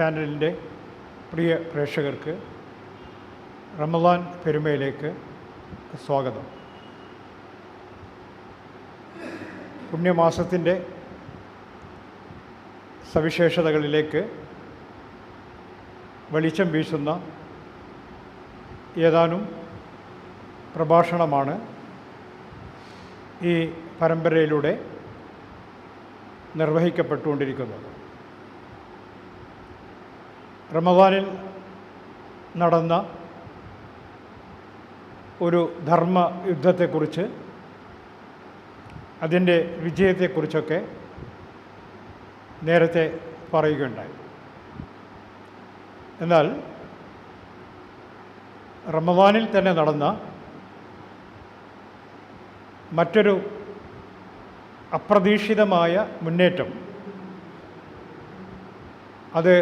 ചാനലിന്റെ പ്രിയ പ്രേക്ഷകർക്ക് റമദാൻ പെരുമയിലേക്ക് സ്വാഗതം. പുണ്യമാസത്തിന്റെ സവിശേഷതകളിലേക്ക് വെളിച്ചം വീശുന്ന ഏതാനും പ്രഭാഷണമാണ് ഈ പരമ്പരയിലൂടെ നിർവഹിക്കപ്പെട്ടുകൊണ്ടിരിക്കുന്നത്. റമദാനിൽ നടന്ന ഒരു ധർമ്മ യുദ്ധത്തെക്കുറിച്ച് അതിന്റെ വിജയത്തെക്കുറിച്ചൊക്കെ നേരത്തെ പറയുകയുണ്ടായി. എന്നാൽ റമദാനിൽ തന്നെ നടന്ന മറ്റൊരു അപ്രതീക്ഷിതമായ മുന്നേറ്റം അത്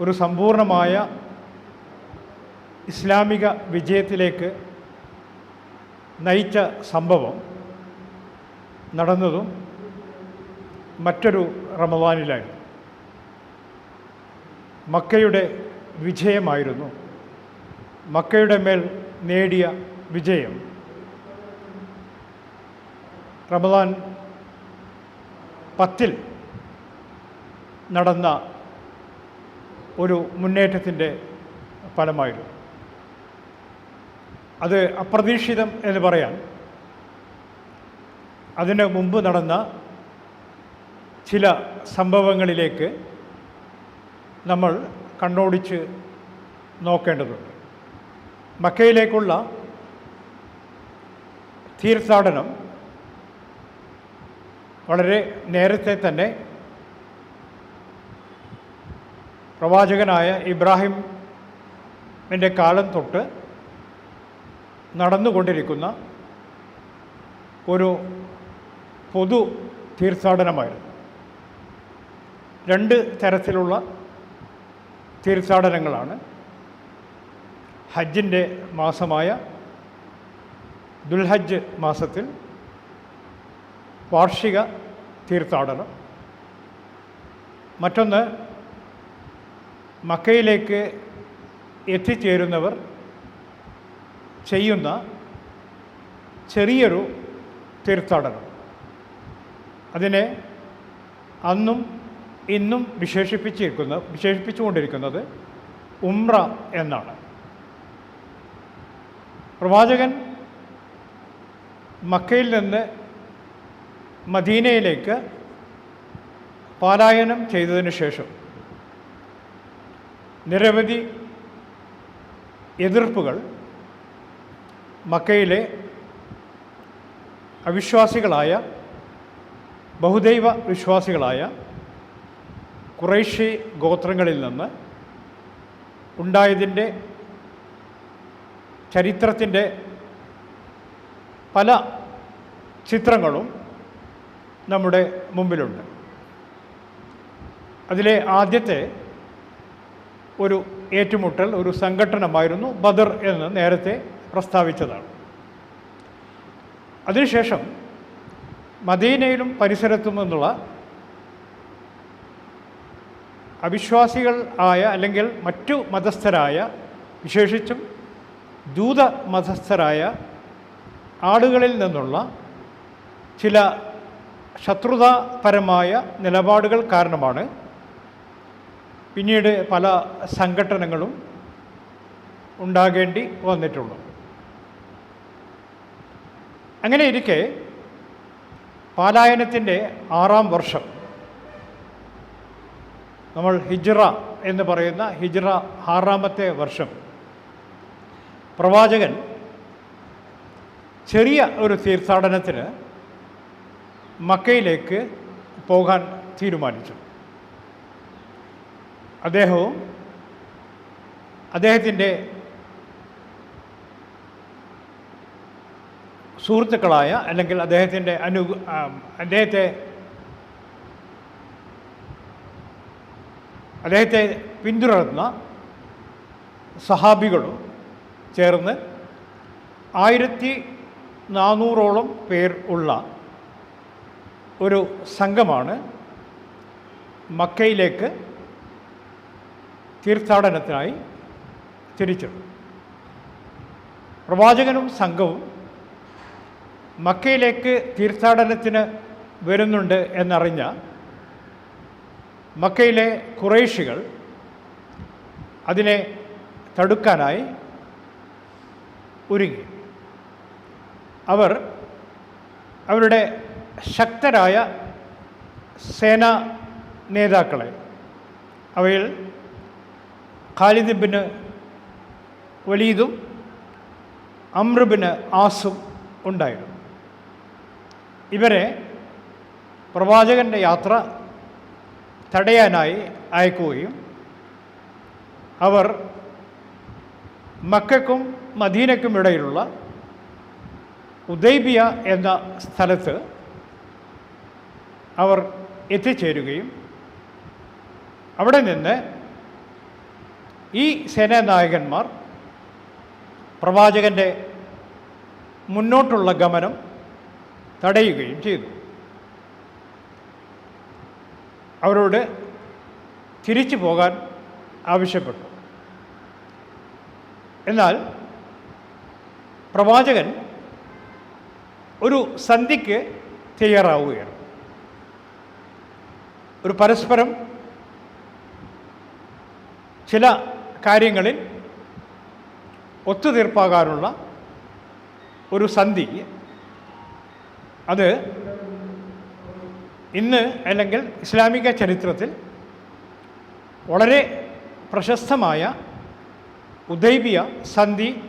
ഒരു സമ്പൂർണമായ ഇസ്ലാമിക വിജയത്തിലേക്ക് നയിച്ച സംഭവം നടന്നതും മറ്റൊരു റമദാനിലായിരുന്നു. മക്കയുടെ വിജയമായിരുന്നു. മക്കയുടെ മേൽ നേടിയ വിജയം. റമദാൻ പത്തിൽ നടന്ന ഒരു മുന്നേറ്റത്തിന്റെ ഫലമായിരുന്നു. അത് അപ്രതീക്ഷിതം എന്ന് പറയാൻ അതിന് മുമ്പ് നടന്ന ചില സംഭവങ്ങളിലേക്ക് നമ്മൾ കണ്ണോടിച്ച് നോക്കേണ്ടതുണ്ട്. മക്കയിലേക്കുള്ള തീർത്ഥാടനം വളരെ നേരത്തെ തന്നെ പ്രവാചകനായ ഇബ്രാഹിമിന്റെ കാലം തൊട്ട് നടന്നുകൊണ്ടിരിക്കുന്ന ഒരു പൊതു തീർത്ഥാടനമായിരുന്നു. രണ്ട് തരത്തിലുള്ള തീർത്ഥാടനങ്ങളാണ്. ഹജ്ജിന്റെ മാസമായ ദുൽഹജ്ജ് മാസത്തിൽ വാർഷിക തീർത്ഥാടനം. മറ്റൊന്ന് മക്കയിലേക്ക് എത്തിച്ചേരുന്നവർ ചെയ്യുന്ന ചെറിയൊരു തീർത്ഥാടനം. അതിനെ അന്നും ഇന്നും വിശേഷിപ്പിച്ചിരിക്കുന്ന വിശേഷിപ്പിച്ചുകൊണ്ടിരിക്കുന്നത് ഉംറ എന്നാണ്. പ്രവാചകൻ മക്കയിൽ നിന്ന് മദീനയിലേക്ക് പാലായനം ചെയ്തതിന് ശേഷം നിരവധി എതിർപ്പുകൾ മക്കയിലെ അവിശ്വാസികളായ ബഹുദൈവ വിശ്വാസികളായ കുറേശ്ശി ഗോത്രങ്ങളിൽ നിന്ന് ഉണ്ടായതിന്റെ ചരിത്രത്തിന്റെ പല ചിത്രങ്ങളും നമ്മുടെ മുമ്പിലുണ്ട്. അതിലെ ആദ്യത്തെ ഒരു ഏറ്റുമുട്ടൽ ഒരു സംഘടനമായിരുന്നു ബദർ എന്ന് നേരത്തെ പ്രസ്താവിച്ചതാണ്. അതിനുശേഷം മദീനയിലും പരിസരത്തും നിന്നുള്ള അവിശ്വാസികൾ ആയ അല്ലെങ്കിൽ മറ്റു മതസ്ഥരായ വിശേഷിച്ചും ദൂത മതസ്ഥരായ ആളുകളിൽ നിന്നുള്ള ചില ശത്രുതാപരമായ നിലപാടുകൾ കാരണമാണ് പിന്നീട് പല സംഘടനകളും ഉണ്ടാകേണ്ടി വന്നിട്ടുള്ളൂ. അങ്ങനെ ഇരിക്കെ പാലായനത്തിന്റെ ആറാം വർഷം നമ്മൾ ഹിജ്റ എന്ന് പറയുന്ന ഹിജ്റ ആറാമത്തെ വർഷം പ്രവാചകൻ ചെറിയ ഒരു തീർത്ഥാടനത്തിന് മക്കയിലേക്ക് പോകാൻ തീരുമാനിച്ചു. അദ്ദേഹവും അദ്ദേഹത്തിന്റെ സുഹൃത്തുക്കളായ അല്ലെങ്കിൽ അദ്ദേഹത്തിന്റെ അനു അദ്ദേഹത്തെ അദ്ദേഹത്തെ പിന്തുടർന്ന സഹാബികളും ചേർന്ന് ആയിരത്തി നാനൂറോളം പേർ ഉള്ള ഒരു സംഘമാണ് മക്കയിലേക്ക് തീർത്ഥാടനത്തിനായി തിരിച്ചു പ്രവാചകനും സംഘവും മക്കയിലേക്ക് തീർത്ഥാടനത്തിന് വരുന്നുണ്ട് എന്നറിഞ്ഞ മക്കയിലെ കുറേശികൾ അതിനെ തടുക്കാനായി ഒരുങ്ങി. അവർ അവരുടെ ശക്തരായ സേനാ നേതാക്കളെ അവയിൽ ഖാലിദ് ബിന് വലീദും അമ്രുബിന് ആസും ഉണ്ടായിരുന്നു. ഇവരെ പ്രവാചകന്റെ യാത്ര തടയാനായി അയക്കുകയും അവർ മക്കൾക്കും മദീനയ്ക്കും ഇടയിലുള്ള ഉദൈബിയ എന്ന സ്ഥലത്ത് അവർ എത്തിച്ചേരുകയും അവിടെ നിന്ന് ഈ സേനാനായകന്മാർ പ്രവാചകന്റെ മുന്നോട്ടുള്ള ഗമനം തടയുകയും ചെയ്തു. അവരോട് തിരിച്ചു പോകാൻ ആവശ്യപ്പെട്ടു. എന്നാൽ പ്രവാചകൻ ഒരു സന്ധിക്ക് തയ്യാറാവുകയാണ്. ഒരു പരസ്പരം ചില കാര്യങ്ങളിൽ ഒത്തുതീർപ്പാകാനുള്ള ഒരു സന്ധി. അത് ഇന്ന് അല്ലെങ്കിൽ ഇസ്ലാമിക ചരിത്രത്തിൽ വളരെ പ്രശസ്തമായ ഉദൈബിയ സന്ധി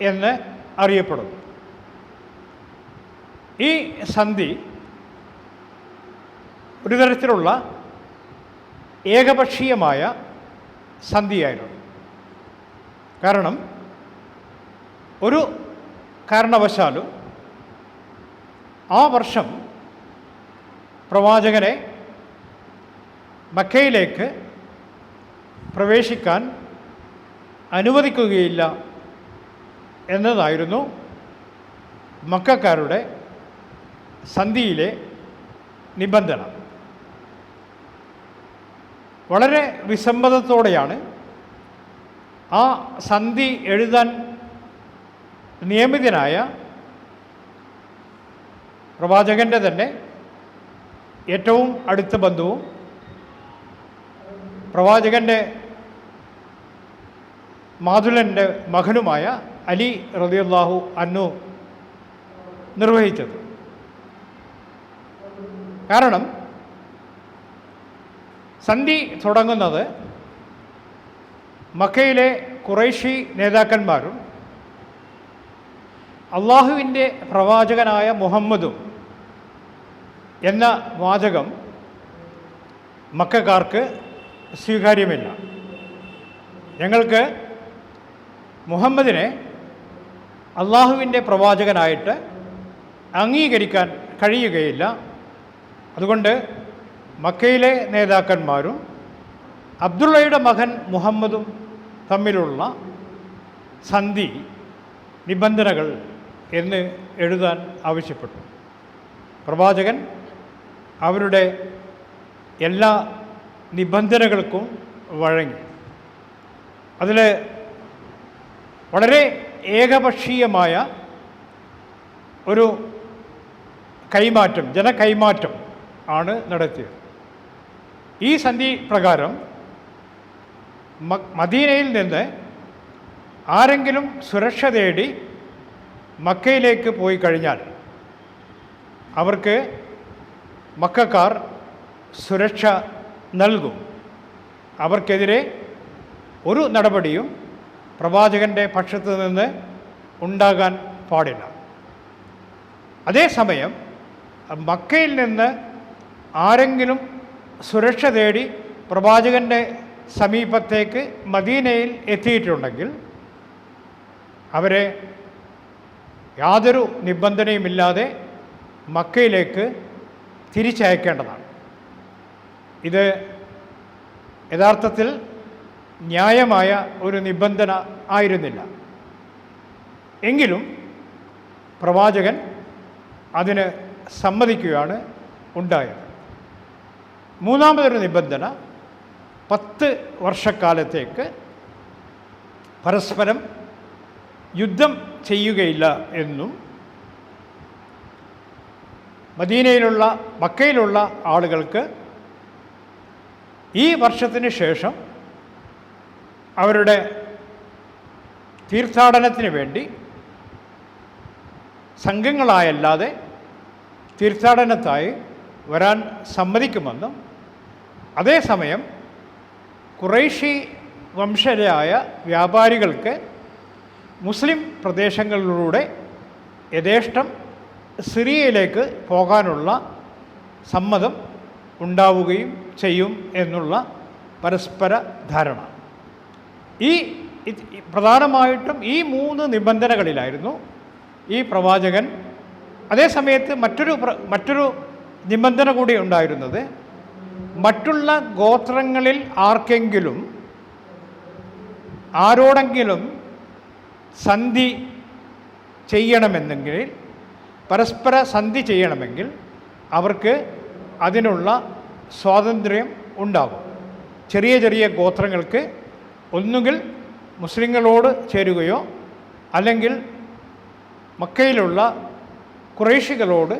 എന്ന് അറിയപ്പെടുന്നു. ഈ സന്ധി ഒരു തരത്തിലുള്ള ഏകപക്ഷീയമായ സന്ധിയായിരുന്നു. കാരണം ഒരു കാരണവശാലും ആ വർഷം പ്രവാചകനെ മക്കയിലേക്ക് പ്രവേശിക്കാൻ അനുവദിക്കുകയില്ല എന്നതായിരുന്നു മക്കാരുടെ സന്ധിയിലെ നിബന്ധന. വളരെ വിസമ്മതത്തോടെയാണ് ആ സന്ധി എഴുതാൻ നിയമിതനായ പ്രവാചകന്റെ തന്നെ ഏറ്റവും അടുത്ത ബന്ധുവും പ്രവാചകന്റെ മാതുലന്റെ മകനുമായ അലി റബിയുള്ളാഹു അന്നു നിർവഹിച്ചത്. കാരണം സന്ധി തുടങ്ങുന്നത് മക്കയിലെ കുറേശി നേതാക്കന്മാരും അള്ളാഹുവിന്റെ പ്രവാചകനായ മുഹമ്മദും എന്ന വാചകം മക്കാർക്ക് സ്വീകാര്യമില്ല. ഞങ്ങൾക്ക് മുഹമ്മദിനെ അള്ളാഹുവിന്റെ പ്രവാചകനായിട്ട് അംഗീകരിക്കാൻ കഴിയുകയില്ല. അതുകൊണ്ട് മക്കയിലെ നേതാക്കന്മാരും അബ്ദുള്ളയുടെ മകൻ മുഹമ്മദും തമ്മിലുള്ള സന്ധി നിബന്ധനകൾ എന്ന് എഴുതാൻ ആവശ്യപ്പെട്ടു. പ്രവാചകൻ അവരുടെ എല്ലാ നിബന്ധനകൾക്കും വഴങ്ങി. അതിൽ വളരെ ഏകപക്ഷീയമായ ഒരു കൈമാറ്റം ജനകൈമാറ്റം ആണ് നടത്തിയത്. ഈ സന്ധി പ്രകാരം മദീനയിൽ നിന്ന് ആരെങ്കിലും സുരക്ഷ തേടി മക്കയിലേക്ക് പോയി കഴിഞ്ഞാൽ അവർക്ക് മക്കാർ സുരക്ഷ നൽകും. അവർക്കെതിരെ ഒരു നടപടിയും പ്രവാചകന്റെ പക്ഷത്തു നിന്ന് ഉണ്ടാകാൻ പാടില്ല. അതേസമയം മക്കയിൽ നിന്ന് ആരെങ്കിലും സുരക്ഷ തേടി പ്രവാചകന്റെ സമീപത്തേക്ക് മദീനയിൽ എത്തിയിട്ടുണ്ടെങ്കിൽ അവരെ യാതൊരു നിബന്ധനയുമില്ലാതെ മക്കയിലേക്ക് തിരിച്ചയക്കേണ്ടതാണ്. ഇത് യഥാർത്ഥത്തിൽ ന്യായമായ ഒരു നിബന്ധന ആയിരുന്നില്ല. എങ്കിലും പ്രവാചകൻ അതിന് സമ്മതിക്കുകയാണ് ഉണ്ടായത്. മൂന്നാമതൊരു നിബന്ധന പത്ത് വർഷക്കാലത്തേക്ക് പരസ്പരം യുദ്ധം ചെയ്യുകയില്ല എന്നും മദീനയിലുള്ള മക്കയിലുള്ള ആളുകൾക്ക് ഈ വർഷത്തിന് ശേഷം അവരുടെ തീർത്ഥാടനത്തിന് വേണ്ടി സംഘങ്ങളായല്ലാതെ തീർത്ഥാടനത്തായി വരാൻ സമ്മതിക്കുമെന്നും അതേസമയം കുറേശി വംശജരായ വ്യാപാരികൾക്ക് മുസ്ലിം പ്രദേശങ്ങളിലൂടെ യഥേഷ്ടം സിറിയയിലേക്ക് പോകാനുള്ള സമ്മതം ഉണ്ടാവുകയും ചെയ്യും എന്നുള്ള പരസ്പര ധാരണ. ഈ പ്രധാനമായിട്ടും ഈ മൂന്ന് നിബന്ധനകളിലായിരുന്നു ഈ പ്രവാചകൻ. അതേസമയത്ത് മറ്റൊരു മറ്റൊരു നിബന്ധന കൂടി ഉണ്ടായിരുന്നത് മറ്റുള്ള ഗോത്രങ്ങളിൽ ആർക്കെങ്കിലും ആരോടെങ്കിലും സന്ധി ചെയ്യണമെന്നെങ്കിൽ പരസ്പര സന്ധി ചെയ്യണമെങ്കിൽ അവർക്ക് അതിനുള്ള സ്വാതന്ത്ര്യം ഉണ്ടാകും. ചെറിയ ചെറിയ ഗോത്രങ്ങൾക്ക് ഒന്നുകിൽ മുസ്ലിങ്ങളോട് ചേരുകയോ അല്ലെങ്കിൽ മക്കയിലുള്ള കുറേശികളോട്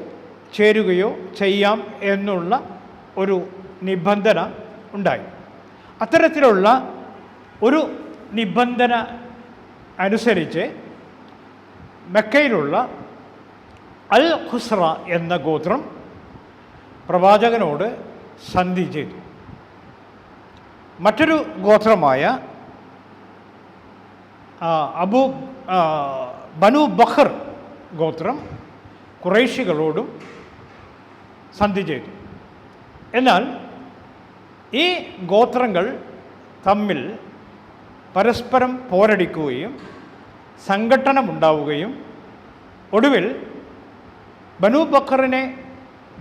ചേരുകയോ ചെയ്യാം എന്നുള്ള ഒരു നിബന്ധന ഉണ്ടായി. അത്തരത്തിലുള്ള ഒരു നിബന്ധന അനുസരിച്ച് മെക്കയിലുള്ള അൽ ഖുസ്ര എന്ന ഗോത്രം പ്രവാചകനോട് സന്ധി ചെയ്തു. മറ്റൊരു ഗോത്രമായ അബു ബനു ബഖർ ഗോത്രം കുറേശികളോടും സന്ധി ചെയ്തു. എന്നാൽ ഈ ഗോത്രങ്ങൾ തമ്മിൽ പരസ്പരം പോരടിക്കുകയും സംഘട്ടനമുണ്ടാവുകയും ഒടുവിൽ ബനു ബക്കറിനെ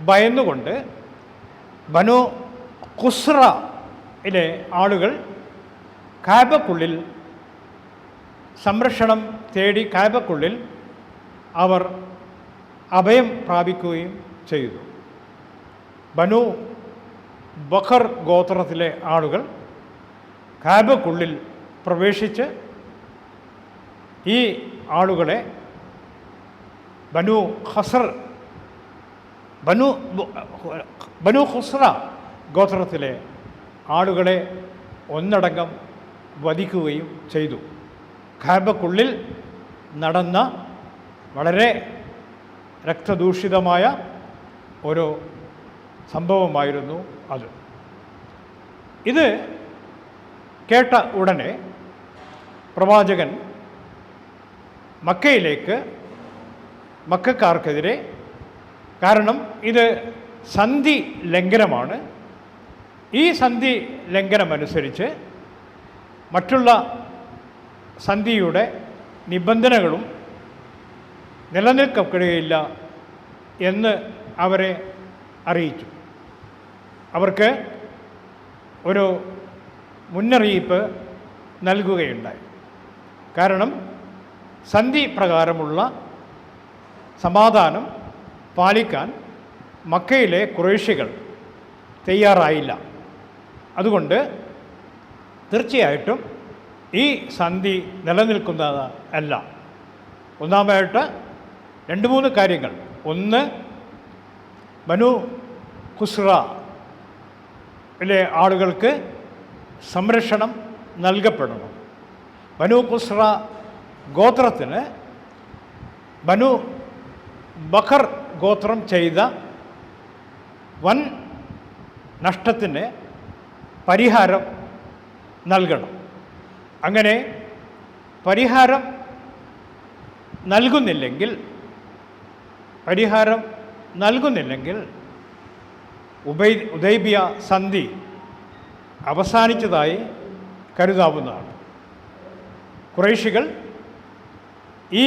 ഭയന്നുകൊണ്ട് ബനു ഖുസ്രയിലെ ആളുകൾ കാബക്കുള്ളിൽ സംരക്ഷണം തേടി കാബക്കുള്ളിൽ അവർ അഭയം പ്രാപിക്കുകയും ചെയ്തു. ബനു ബഖർ ഗോത്രത്തിലെ ആളുകൾ കാബക്കുള്ളിൽ പ്രവേശിച്ച് ഈ ആളുകളെ ബനു ഖസർ ബനു ബനു ഖുസ്ര ഗോത്രത്തിലെ ആളുകളെ ഒന്നടങ്കം വധിക്കുകയും ചെയ്തു. ഖാബക്കുള്ളിൽ നടന്ന വളരെ രക്തദൂഷിതമായ ഒരു സംഭവമായിരുന്നു അത്. ഇത് കേട്ട ഉടനെ പ്രവാചകൻ മക്കയിലേക്ക് മക്കാർക്കെതിരെ കാരണം ഇത് സന്ധി ലംഘനമാണ്. ഈ സന്ധി ലംഘനമനുസരിച്ച് മറ്റുള്ള സന്ധിയുടെ നിബന്ധനകളും നിലനിൽക്കപ്പെടുകയില്ല എന്ന് അവരെ അറിയിച്ചു. അവർക്ക് ഒരു മുന്നറിയിപ്പ് നൽകുകയുണ്ടായി. കാരണം സന്ധി പ്രകാരമുള്ള സമാധാനം പാലിക്കാൻ മക്കയിലെ കുറേശികൾ തയ്യാറായില്ല. അതുകൊണ്ട് തീർച്ചയായിട്ടും ഈ സന്ധി നിലനിൽക്കുന്നത് അല്ല. ഒന്നാമതായിട്ട് രണ്ട് മൂന്ന് കാര്യങ്ങൾ. ഒന്ന് ബനു ഖുസ്രയിലെ ആളുകൾക്ക് സംരക്ഷണം നൽകപ്പെടണം. ബനു കുസ്ര ഗോത്രത്തിന് ബനു ബഖർ ഗോത്രം ചെയ്ത വൻ നഷ്ടത്തിന് പരിഹാരം നൽകണം. അങ്ങനെ പരിഹാരം നൽകുന്നില്ലെങ്കിൽ പരിഹാരം നൽകുന്നില്ലെങ്കിൽ ഉബൈ ഉദൈബിയ സന്ധി അവസാനിച്ചതായി കരുതാവുന്നതാണ്. കുറേശികൾ ഈ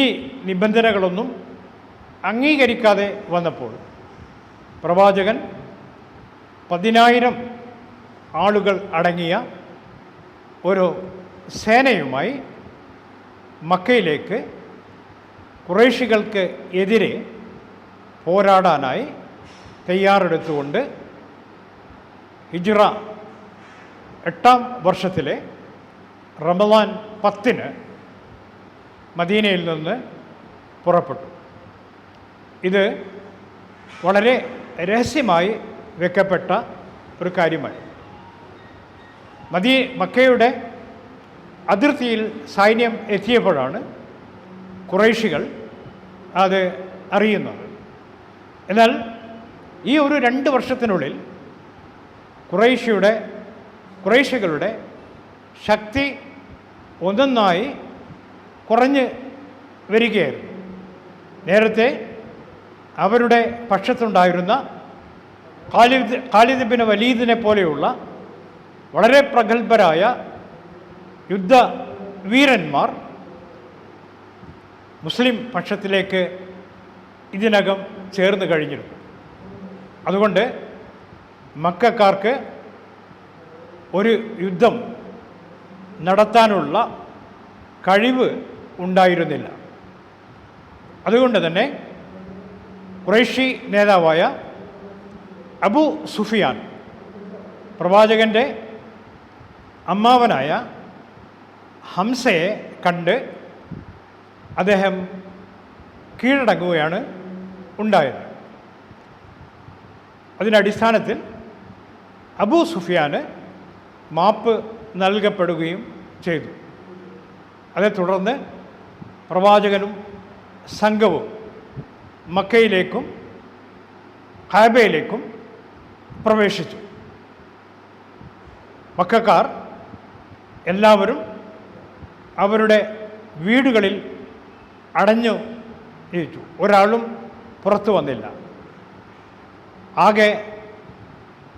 നിബന്ധനകളൊന്നും അംഗീകരിക്കാതെ വന്നപ്പോൾ പ്രവാചകൻ പതിനായിരം ആളുകൾ അടങ്ങിയ ഒരു സേനയുമായി മക്കയിലേക്ക് കുറേശികൾക്ക് എതിരെ പോരാടാനായി തയ്യാറെടുത്തുകൊണ്ട് ഹിജ്റ. എട്ടാം വർഷത്തിലെ റമദാൻ പത്തിന് മദീനയിൽ നിന്ന് പുറപ്പെട്ടു. ഇത് വളരെ രഹസ്യമായി വെക്കപ്പെട്ട ഒരു കാര്യമായി മദീ മക്കയുടെ അതിർത്തിയിൽ സൈന്യം എത്തിയപ്പോഴാണ് കുറേശികൾ അത് അറിയുന്നത്. എന്നാൽ ഈ ഒരു രണ്ട് വർഷത്തിനുള്ളിൽ കുറേശ്യയുടെ കുറേശ്യകളുടെ ശക്തി ഒന്നൊന്നായി കുറഞ്ഞ് വരികയായിരുന്നു. നേരത്തെ അവരുടെ പക്ഷത്തുണ്ടായിരുന്ന ഖാലിദ് ഖാലിദ് ബിൻ വലീദിനെ പോലെയുള്ള വളരെ പ്രഗത്ഭരായ യുദ്ധ വീരന്മാർ മുസ്ലിം പക്ഷത്തിലേക്ക് ഇതിനകം ചേർന്ന് കഴിഞ്ഞിരുന്നു. അതുകൊണ്ട് മക്കാർക്ക് ഒരു യുദ്ധം നടത്താനുള്ള കഴിവ് ഉണ്ടായിരുന്നില്ല. അതുകൊണ്ട് തന്നെ ഖുറൈഷി നേതാവായ അബു സുഫിയാൻ പ്രവാചകന്റെ അമ്മാവനായ ഹംസയെ കണ്ട് അദ്ദേഹം കീഴടങ്ങുകയാണ് ഉണ്ടായത്. അതിന്റെ അടിസ്ഥാനത്തിൽ അബൂ സുഫിയാന് മാപ്പ് നൽകപ്പെടുകയും ചെയ്തു. അതേ തുടർന്ന് പ്രവാചകനും സംഘവും മക്കയിലേക്കും ഹാബയിലേക്കും പ്രവേശിച്ചു. മക്കാർ എല്ലാവരും അവരുടെ വീടുകളിൽ അടഞ്ഞു ഇരിച്ചു. ഒരാളും പുറത്തു വന്നില്ല. ആകെ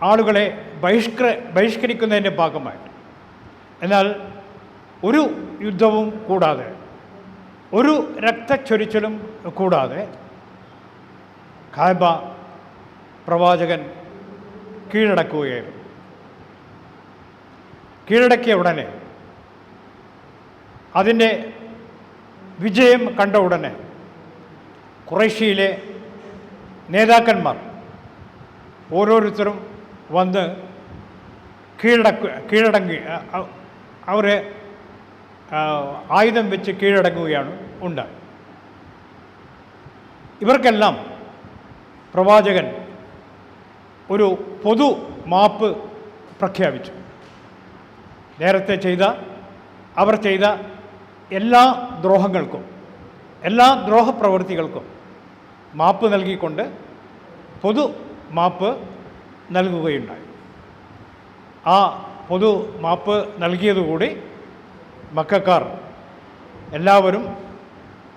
ആളുകളെ ബഹിഷ്കര ബഹിഷ്കരിക്കുന്നതിന്റെ ഭാഗമായിട്ട്. എന്നാൽ ഒരു യുദ്ധവും കൂടാതെ ഒരു രക്തച്ചൊരിച്ചിലും കൂടാതെ ഖാബ പ്രവാചകൻ കീഴടക്കുകയായിരുന്നു. കീഴടക്കിയ ഉടനെ അതിന്റെ വിജയം കണ്ട ഉടനെ കുറേഷ്യയിലെ നേതാക്കന്മാർ ഓരോരുത്തരും വന്ന് കീഴടക്കുക കീഴടങ്ങി അവരെ ആയുധം വെച്ച് കീഴടങ്ങുകയാണ് ഉണ്ട്. ഇവർക്കെല്ലാം പ്രവാചകൻ ഒരു പൊതു മാപ്പ് പ്രഖ്യാപിച്ചു. നേരത്തെ ചെയ്ത അവർ ചെയ്ത എല്ലാ ദ്രോഹങ്ങൾക്കും എല്ലാ ദ്രോഹപ്രവൃത്തികൾക്കും മാപ്പ് നൽകിക്കൊണ്ട് പൊതു മാപ്പ് നൽകുകയുണ്ടായി. ആ പൊതു മാപ്പ് നൽകിയതുകൂടി മക്കാർ എല്ലാവരും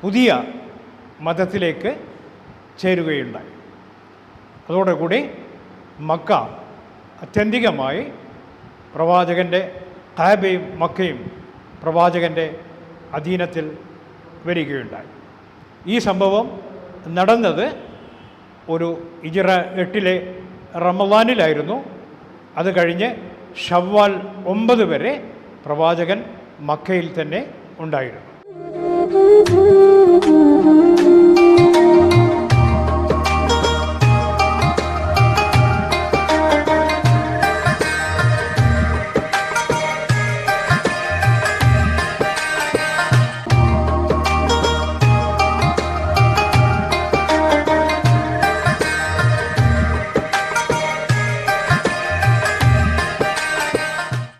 പുതിയ മതത്തിലേക്ക് ചേരുകയുണ്ടായി. അതോടുകൂടി മക്ക അത്യന്തികമായി പ്രവാചകന്റെ കാബയും മക്കയും പ്രവാചകന്റെ അധീനത്തിൽ വരികയുണ്ടായി. ഈ സംഭവം നടന്നത് ഒരു ഇജിറ എട്ടിലെ റമദാനിലായിരുന്നു അത് കഴിഞ്ഞ് ഷവ്വാൽ ഒമ്പത് വരെ പ്രവാചകൻ മക്കയിൽ തന്നെ ഉണ്ടായിരുന്നു.